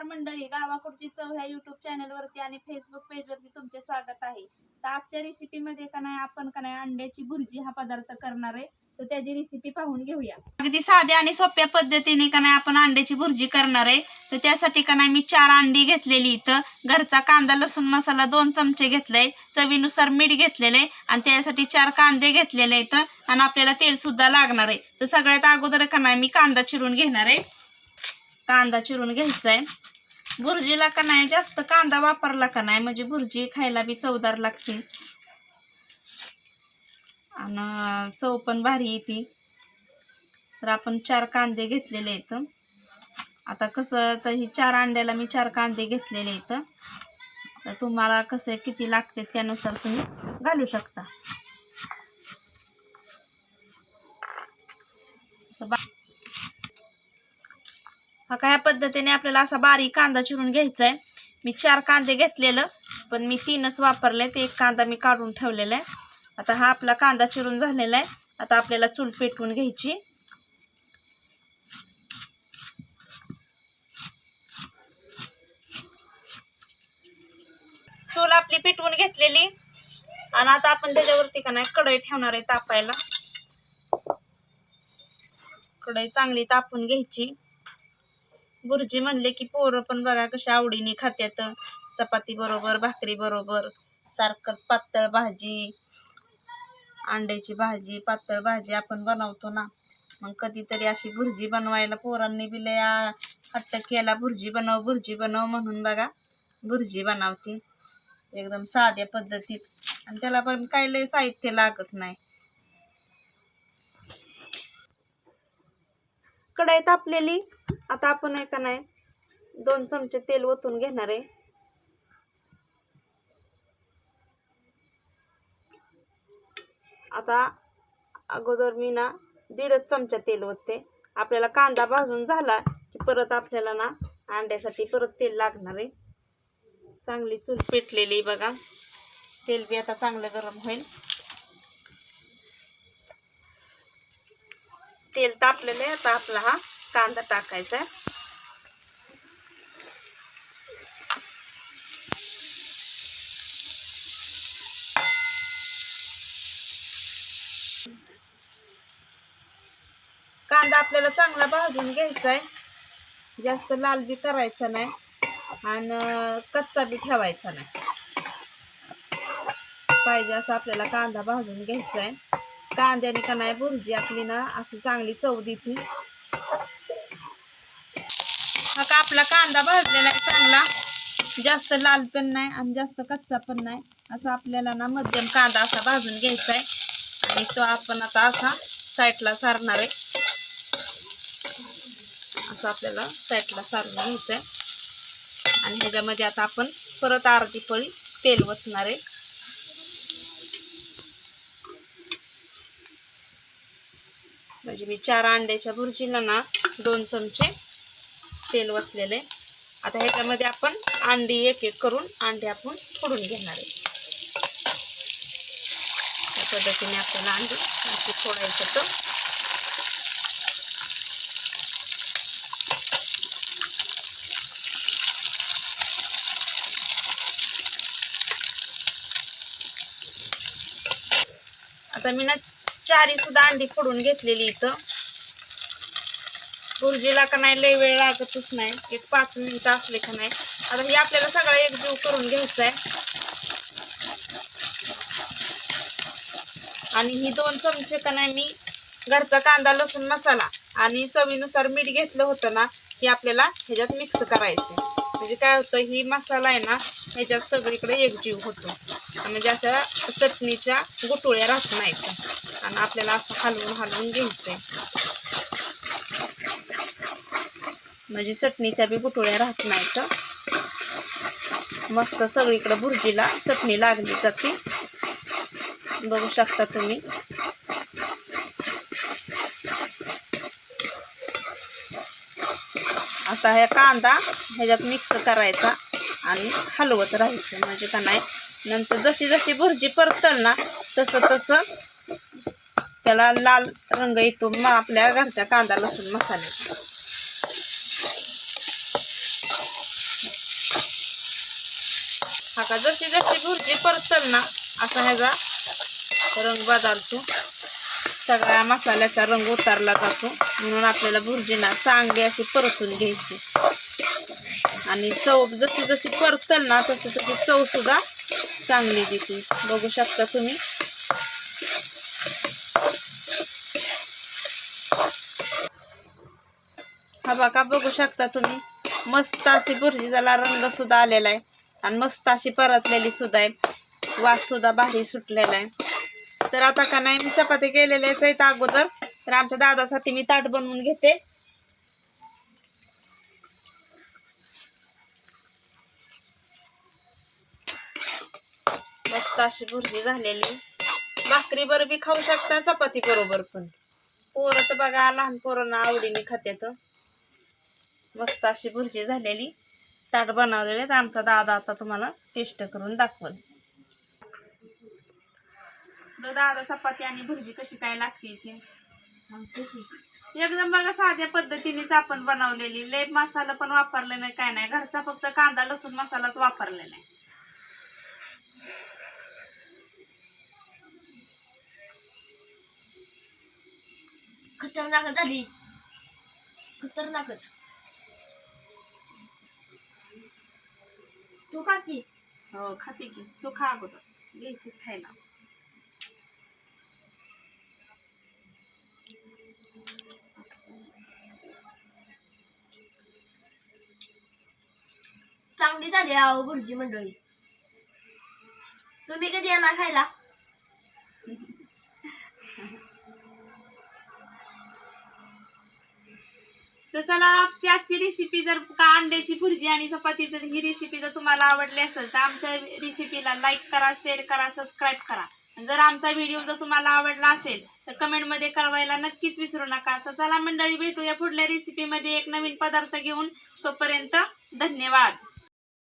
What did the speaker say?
नमस्कार मंडळी गावाकडची चव ह्या युट्यूब चॅनल वरती आणि फेसबुक पेज वरती तुमचे स्वागत आहे. तर आजच्या रेसिपी मध्ये का नाही आपण का नाही अंड्याची भुर्जी हा पदार्थ करणार आहे. तर त्याची रेसिपी पाहून घेऊया. अगदी साध्या आणि सोप्या पद्धतीने का नाही आपण अंड्याची भुर्जी करणार आहे. तर त्यासाठी का नाही मी चार अंडी घेतलेली इथं. घरचा कांदा लसूण मसाला दोन चमचे घेतलाय. चवीनुसार मीठ घेतलेले आणि त्यासाठी चार कांदे घेतलेले आहेत. आणि आपल्याला तेल सुद्धा लागणार आहे. तर सगळ्यात अगोदर का नाही मी कांदा चिरून घेणार आहे. कांदा चिरून घ्यायचा आहे भुर्जीला का नाही? जास्त कांदा वापरला का नाही? म्हणजे भुर्जी खायला बी चवदार लागते. आणि चव पण भारी येते. तर आपण चार कांदे घेतलेले आहेत. आता कसं तर ही चार अंड्याला मी चार कांदे घेतलेले आहेत. तर तुम्हाला कसं किती लागते त्यानुसार तुम्ही घालू शकता. असं बा हा काय पद्धतीने आपल्याला असा बारीक कांदा चिरून घ्यायचा आहे मी चार कांदे घेतलेलं पण मी तीनच वापरले ते एक कांदा मी काढून ठेवलेला आहे. आता हा आपला कांदा चिरून झालेला आहे. आता आपल्याला चूल पेटवून घ्यायची. चूल आपली पेटवून घेतलेली. आणि आता आपण त्याच्यावरती का नाही कढई ठेवणार आहे तापायला. कढई चांगली तापून घ्यायची. गुरुजी म्हणले की पोरं पण बघा कशा आवडीने खात्यात. चपाती बरोबर भाकरी बरोबर सारखं पातळ भाजी अंड्याची भाजी पातळ भाजी आपण बनवतो ना. मग कधीतरी अशी भुर्जी बनवायला पोरांनी बी लय हट्ट केला भुर्जी बनव भुर्जी बनव म्हणून बघा भुर्जी बनवते. एकदम साध्या पद्धतीत. आणि त्याला पण काही लय साहित्य लागत नाही. कढई तापलेली. आता आपण आहे का नाही दोन चमचे तेल ओतून घेणार आहे. आता अगोदर मी ना दीडच चमचा तेल ओतते. आपल्याला कांदा भाजून झाला की परत आपल्याला ना अंड्यासाठी परत तेल लागणार आहे. चांगली चूल पेटलेली बघा. तेल बी आता चांगलं गरम होईल. तेल तापलेलं आहे. आता आपला हा कांदा टाकायचा आहे. कांदा आपल्याला चांगला भाजून घ्यायचा आहे. जास्त लाल बी करायचा नाही. आणि कच्चा बी ठेवायचा नाही. पाहिजे असं आपल्याला कांदा भाजून घ्यायचा आहे. कांद्याने का नाही भुर्जी आपली ना अशी चांगली चव देते हा का आपला कांदा भाजलेला आहे चांगला. जास्त लाल पण नाही आणि जास्त कच्चा पण नाही. असं आपल्याला ना मध्यम कांदा असा भाजून घ्यायचा आहे. आणि तो आपण आता असा साईडला सारणार आहे. असं आपल्याला साईडला सारून घ्यायचं आहे. आणि ह्याच्यामध्ये आता आपण परत अर्धी पळी तेल वतणार आहे. म्हणजे मी चार अंड्याच्या भुर्जीला ना दोन चमचे तेल वसलेले आता ह्याच्यामध्ये आपण अंडी एक एक करून अंडे आपण फोडून घेणार आहे. त्या पद्धतीने आपल्याला अंडी फोडायचं तर. आता मी ना चारी सुद्धा अंडी फोडून घेतलेली इथं. भुर्जीला का नाही लय वेळ लागतच नाही. एक पाच मिनिटं असले का नाही. आता हे आपल्याला सगळं एकजीव करून घ्यायचं आहे आणि ही दोन चमचे का नाही मी घरचा कांदा लसूण मसाला आणि चवीनुसार मीठ घेतलं होतं ना हे आपल्याला ह्याच्यात मिक्स करायचं म्हणजे काय होतं ही मसाला आहे ना ह्याच्यात सगळीकडे एकजीव होतो. म्हणजे अशा चटणीच्या गुटुळ्या राहत नाहीत. आणि आपल्याला असं हलवून हलवून घ्यायचंय. म्हणजे चटणीच्या बी गुटुळ्या राहत नाहीत. मस्त सगळीकडे भुर्जीला चटणी लागली जाते बघू शकता तुम्ही. आता ह्या कांदा ह्याच्यात मिक्स करायचा आणि हलवत राहायचं. म्हणजे का नाही नंतर जशी जशी भुर्जी परतल ना तसं तसं त्याला लाल रंग येतो मग आपल्या घरच्या कांदा लसूण मसाल्याचा हा का जशी जशी भुर्जी परतल ना असा ह्याचा रंग बदलतो. सगळ्या मसाल्याचा रंग उतारला जातो. म्हणून आपल्याला भुर्जीना चांगली अशी परतून घ्यायची. आणि चव जशी जशी परतल ना तशी तशी चव सुद्धा चांगली देते बघू शकता तुम्ही. हा बघा बघू शकता तुम्ही. मस्त अशी भुर्जी रंग सुद्धा आलेला आहे. आणि मस्त अशी परतलेली सुद्धा आहे. वास सुद्धा भारी सुटलेला आहे. तर आता का नाही मी चपाती केलेल्याच आहेत अगोदर. तर आमच्या दादासाठी मी ताट बनवून घेते. मस्त अशी भुर्जी झालेली. भाकरी बरोबर खाऊ शकता चपाती बरोबर पण. पोरं तर बघा लहान पोरांना आवडीने खात्यात. मस्त अशी भुर्जी झालेली. ताट बनवलेले तर आमचा दादा आता तुम्हाला टेस्ट करून दाखवल. दादा चपाती आणि भुर्जी कशी काय लागते ती सांगते की. एकदम बघा साध्या पद्धतीनेच आपण बनवलेली. लय मसाला पण वापरले नाही काय नाही. घरचा फक्त कांदा लसूण मसालाच वापरलेला आहे खतरनाक झाली. खतरनाकच. तू का की हो खाते की तू खा अगोदर घ्यायची खायला चांगली झाली आहो भुर्जी मंडळी तुम्ही कधी येणार खायला तर चला आमची आजची रेसिपी जर का अंड्याची भुर्जी आणि चपाती जर ही रेसिपी जर तुम्हाला आवडली असेल तर आमच्या रेसिपीला लाईक करा शेअर करा सबस्क्राईब करा. आणि जर आमचा व्हिडिओ जर तुम्हाला आवडला असेल तर कमेंटमध्ये कळवायला नक्कीच विसरू नका. तर चला मंडळी भेटूया पुढल्या रेसिपीमध्ये एक नवीन पदार्थ घेऊन. तोपर्यंत धन्यवाद.